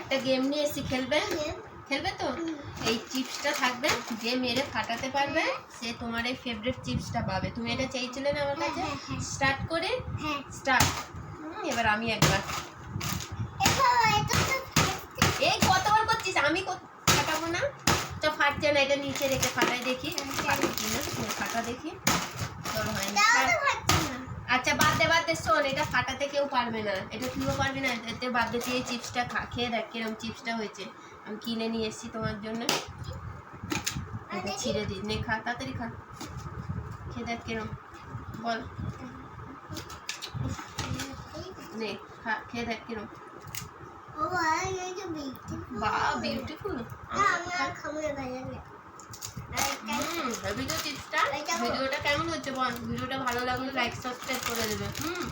একটা গেম নিয়ে এসেছি খেলবে? খেলবে তো? এই চিপসটা থাকবে যে মেরে ফাটাতে পারবে সে তোমার এই ফেভারিট চিপসটা পাবে। তুমি এটা চাইছিলে না আমার কাছে? হ্যাঁ, হ্যাঁ। স্টার্ট করে স্টার্ট এবার আমি একবার। এই কতবার করছিস? আমি ফাটাবো না? তো ফাটছে না এটা নিচে রেখে ফাটাই দেখি। দে শোন এটা ফাটাতে কেউ পারবে না। এটা তুইও পারবি না এতে বাদ দিয়ে চিপসটা খা খেয়ে দেখ কিরম চিপসটা হয়েছে। আমি কিনে নিয়ে এসেছি তোমার জন্য। এটা ছিঁড়ে দিই। নে খা তাড়াতাড়ি খা। খেয়ে দেখ কিরম। বল। নে খা খেয়ে দেখ কিরম। বা বিউটিফুল আমি আর খাব না ভালো হেভি তো চিপসটা এটা বল। ভিডিওটা কেমন হচ্ছে বল? ভিডিওটা ভালো লাগলে লাইক সাবস্ক্রাইব করে দেবে। হুম?